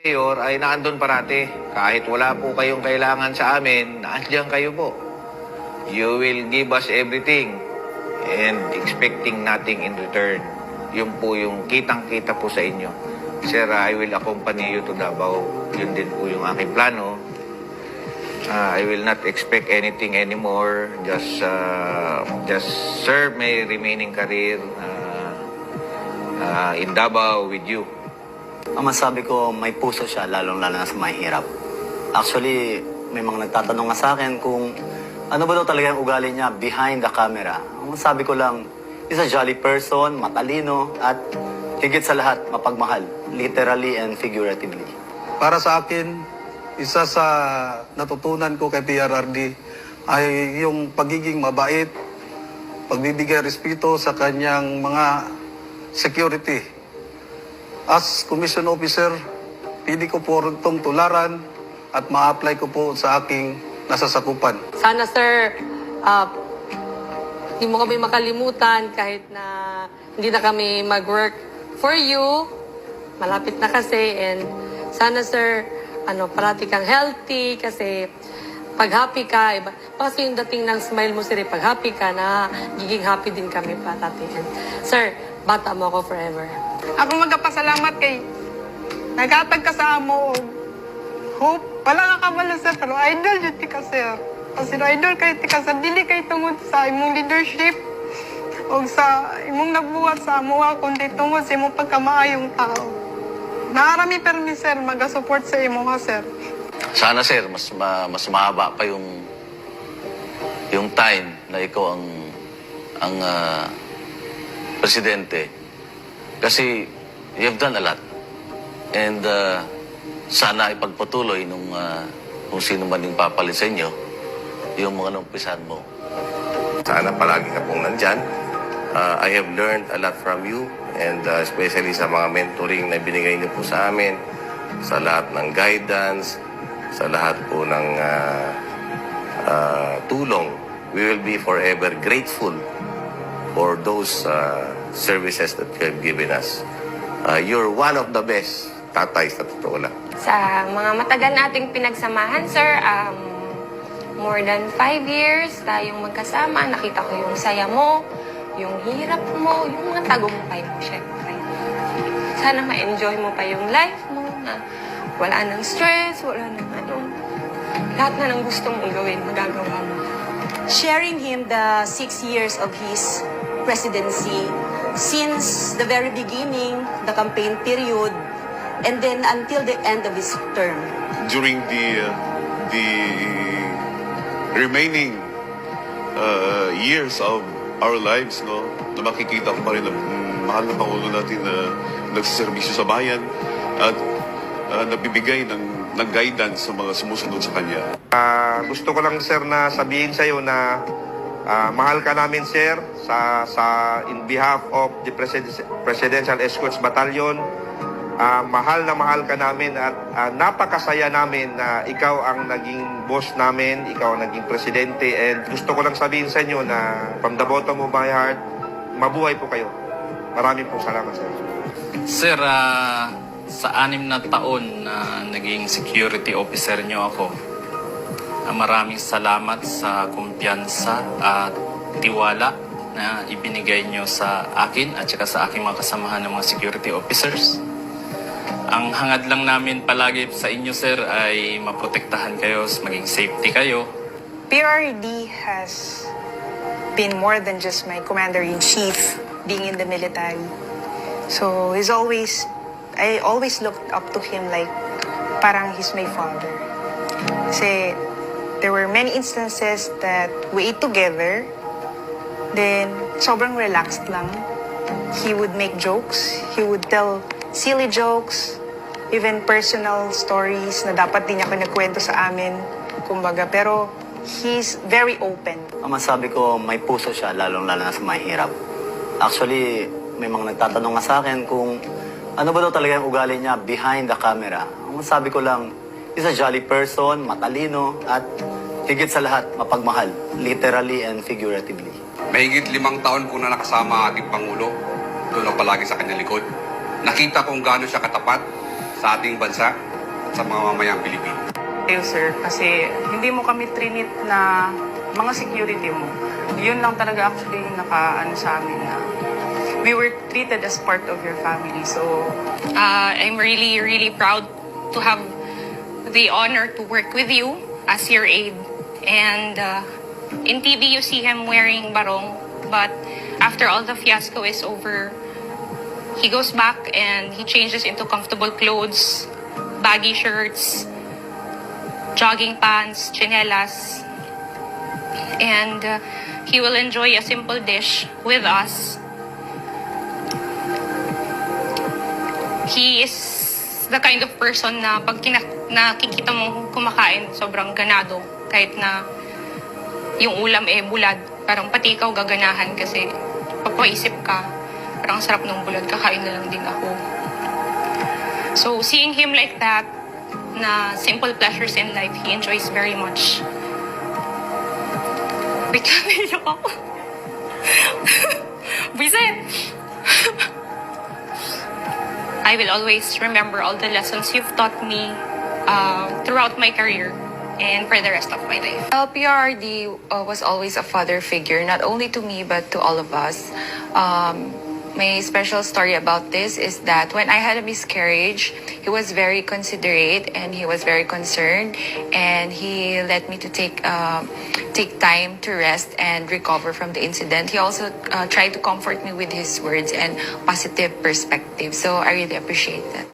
Mayor ay naandun parati. Kahit wala po kayong kailangan sa amin, naandyan kayo po. You will give us everything and expecting nothing in return. Yun po yung kitang-kita po sa inyo. Sir, I will accompany you to Davao. Yun din po yung aking plano. Ah, I will not expect anything anymore. Just, uh, just serve my remaining career uh, uh, in Davao with you. Ang masabi ko, may puso siya, lalong-lalo na sa mahirap. Actually, may mga nagtatanong nga sa akin kung ano ba daw talaga yung ugali niya behind the camera. Ang masabi ko lang, is a jolly person, matalino, at higit sa lahat, mapagmahal. Literally and figuratively. Para sa akin, isa sa natutunan ko kay PRRD ay yung pagiging mabait, pagbibigay respeto sa kanyang mga security. As commission officer, pili ko po itong tularan at ma-apply ko po sa aking nasasakupan. Sana sir, ah, hindi mo kami makalimutan kahit na hindi na kami mag-work for you. Malapit na kasi and sana sir, ano, parati kang healthy kasi pag happy ka, iba, kasi yung dating ng smile mo sir, eh, pag happy ka na, giging happy din kami parati. And, sir, bata mo ako forever. Ako magpasalamat kay nagatag ka sa amo hope. Wala nga kabalo sir, pero idol yun ti ka sir. Kasi no idol kay ti ka sir, dili kay tungod sa imong leadership o sa imong nabuhat sa amo kundi tungod sa imong pagkamaayong tao. Naarami permi sir, maga-support sa imo ha sir. Sana sir, mas ma, mas mahaba pa yung yung time na ikaw ang ang ah, presidente. Kasi you have done a lot. And ah, sana ipagpatuloy nung ah, kung sino man yung papalit sa inyo, yung mga numpisan mo. Sana palagi ka pong nandyan. Uh, I have learned a lot from you and uh, especially sa mga mentoring na binigay niyo po sa amin, sa lahat ng guidance, sa lahat po ng uh, uh, tulong. We will be forever grateful for those uh, services that you have given us. Uh, you're one of the best tatay sa totoo lang. Sa mga matagal nating pinagsamahan, sir, um, more than five years tayong magkasama. Nakita ko yung saya mo, yung hirap mo, yung mga tagumpay mo, syempre. Sana ma-enjoy mo pa yung life mo, na wala nang stress, wala nang ano. Lahat na ng gusto mong gawin, magagawa mo. sharing him the six years of his presidency since the very beginning, the campaign period, and then until the end of his term. during the uh, the remaining uh, years of our lives no na makikita ko pa rin na mm, mahal na pangulo natin na nagsiservisyo sa bayan at uh, nabibigay ng ng guidance sa mga sumusunod sa kanya. Ah, gusto ko lang sir na sabihin sa iyo na ah, mahal ka namin sir sa sa in behalf of the Presid- Presidential Escorts Battalion. Ah, mahal na mahal ka namin at ah, napakasaya namin na ikaw ang naging boss namin, ikaw ang naging presidente and gusto ko lang sabihin sa inyo na from the bottom of my heart, mabuhay po kayo. Maraming po salamat sir. Sir, ah, sa anim na taon na naging security officer niyo ako, maraming salamat sa kumpiyansa at tiwala na ibinigay niyo sa akin at saka sa aking mga kasamahan ng mga security officers. Ang hangad lang namin palagi sa inyo, sir, ay maprotektahan kayo, maging safety kayo, PRD has been more than just my commander-in-chief being in the military. So he's always, I always looked up to him like parang he's my father. Kasi there were many instances that we ate together, then sobrang relaxed lang. He would make jokes, he would tell silly jokes, even personal stories na dapat din niya pinagkwento sa amin, kumbaga. Pero he's very open. Ang masabi ko, may puso siya, lalong-lalo na sa mahirap. Actually, may mga nagtatanong nga sa akin kung ano ba daw talaga yung ugali niya behind the camera. Ang masabi ko lang, is a jolly person, matalino, at higit sa lahat, mapagmahal. Literally and figuratively. Mahigit limang taon ko na nakasama ang ating Pangulo. Doon ako palagi sa kanyang likod. Nakita kung gaano siya katapat sa ating bansa. sa mga mamayang Pilipino. Tayo, sir, kasi hindi mo kami trinit na mga security mo. Yun lang talaga actually yung naka-ano sa amin na we were treated as part of your family. So, Uh, I'm really, really proud to have the honor to work with you as your aide. And uh, in TV, you see him wearing barong. But after all the fiasco is over, he goes back and he changes into comfortable clothes, baggy shirts, jogging pants, chinelas. And uh, he will enjoy a simple dish with us he is the kind of person na pag kina- nakikita mong kumakain, sobrang ganado. Kahit na yung ulam eh bulad, parang pati ikaw gaganahan kasi papaisip ka, parang ang sarap ng bulad, kakain na lang din ako. So seeing him like that, na simple pleasures in life, he enjoys very much. Wait, naiyak ako. Bisit! I will always remember all the lessons you've taught me uh, throughout my career and for the rest of my life. LPRD uh, was always a father figure, not only to me but to all of us. Um, my special story about this is that when I had a miscarriage, he was very considerate and he was very concerned, and he let me to take uh, take time to rest and recover from the incident. He also uh, tried to comfort me with his words and positive perspective. So I really appreciate that.